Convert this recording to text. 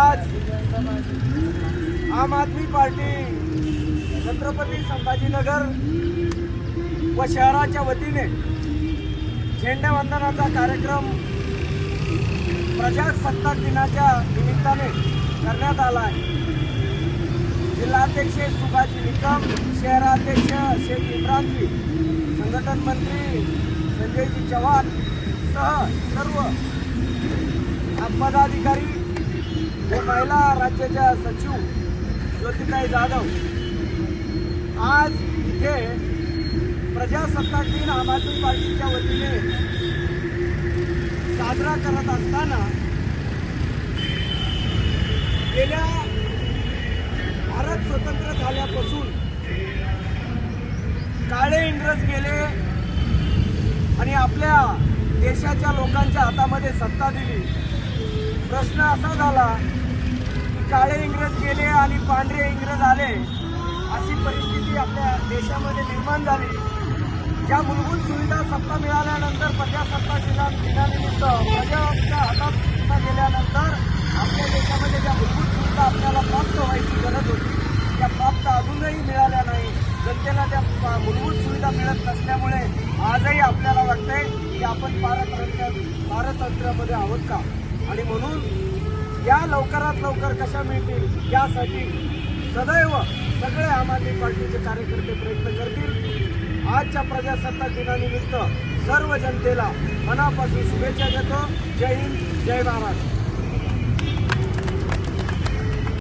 आज आम आदमी पार्टी छत्रपती संभाजीनगर व शहराच्या वतीने झेंडावंदनाचा कार्यक्रम प्रजासत्ताक दिनाच्या निमित्ताने करण्यात आला आहे. जिल्हाध्यक्ष सुभाष निकम शहराध्यक्ष शेख इम्रानजी संघटन मंत्री संजयजी चव्हाण सह सर्व पदाधिकारी महिला राज्याच्या सचिव ज्योतिताई जाधव आज इथे प्रजासत्ताक दिन आम आदमी पार्टीच्या वतीने साजरा करत असताना गेल्या भारत स्वतंत्र झाल्यापासून काळे इंग्रज गेले आणि आपल्या देशाच्या लोकांच्या हातामध्ये सत्ता दिली. प्रश्न असा झाला काळे इंग्रज गेले आणि पांढरे इंग्रज आले अशी परिस्थिती आपल्या देशामध्ये निर्माण झाली. ज्या मूलभूत सुविधा सत्ता मिळाल्यानंतर प्रजासत्ताक दिना दिनानिमित्त प्रजाच्या हातात सत्ता गेल्यानंतर आपल्या देशामध्ये ज्या मूलभूत सुविधा आपल्याला प्राप्त व्हायची गरज होती त्या प्राप्त अजूनही मिळाल्या नाही. जनतेला त्या मूलभूत सुविधा मिळत नसल्यामुळे आजही आपल्याला वाटतंय की आपण पारतंत्र पारतंत्रामध्ये आहोत का? आणि म्हणून लवकरात लवकर कशा मिळतील यासाठी सदैव सगळे आम आदमी पार्टीचे कार्यकर्ते प्रयत्न करतील. आजच्या प्रजासत्ताक दिनानिमित्त सर्व जनतेला मनापासून शुभेच्छा देतो. जय हिंद जय महाराष्ट्र.